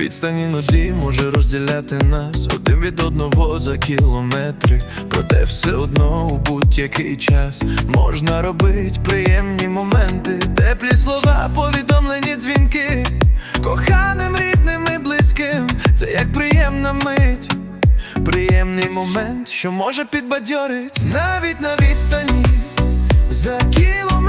Відстань іноді може розділяти нас. Один від одного за кілометри. Проте все одно у будь-який час. Можна робити приємні моменти, теплі слова, повідомлені дзвінки, коханим, рідним і близьким. Це як приємна мить, приємний момент, що може підбадьорить. Навіть на відстані за кілометри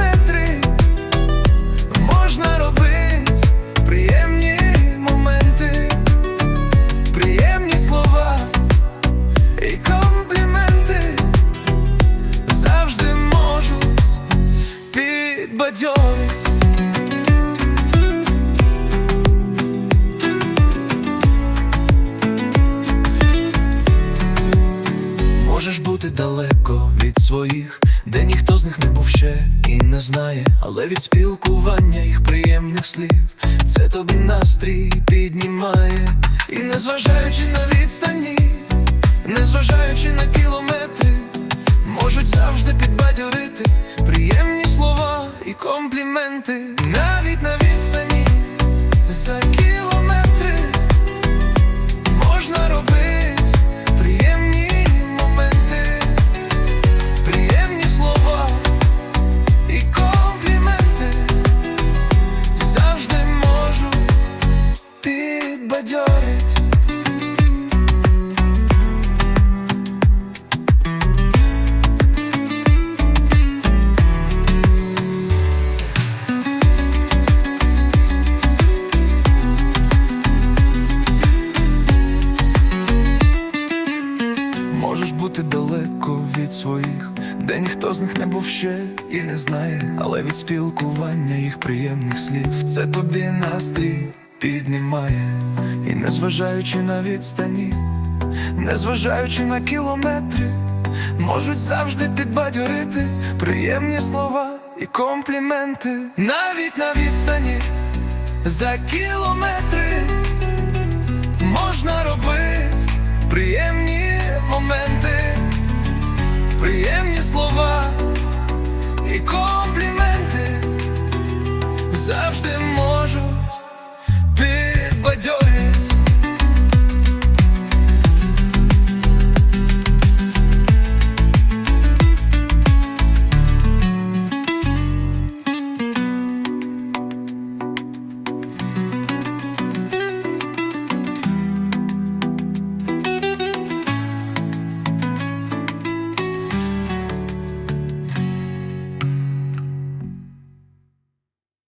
бути далеко від своїх, де ніхто з них не був ще і не знає, але від спілкування їх приємних слів це тобі настрій піднімає, і незважаючи на відстані, незважаючи на кілометри, бути далеко від своїх, де ніхто з них не був ще і не знає, але від спілкування їх приємних слів. Це тобі настрій піднімає, і незважаючи на відстані, незважаючи на кілометри, можуть завжди підбадьорити приємні слова і компліменти, навіть на відстані за кілометри приємні слова.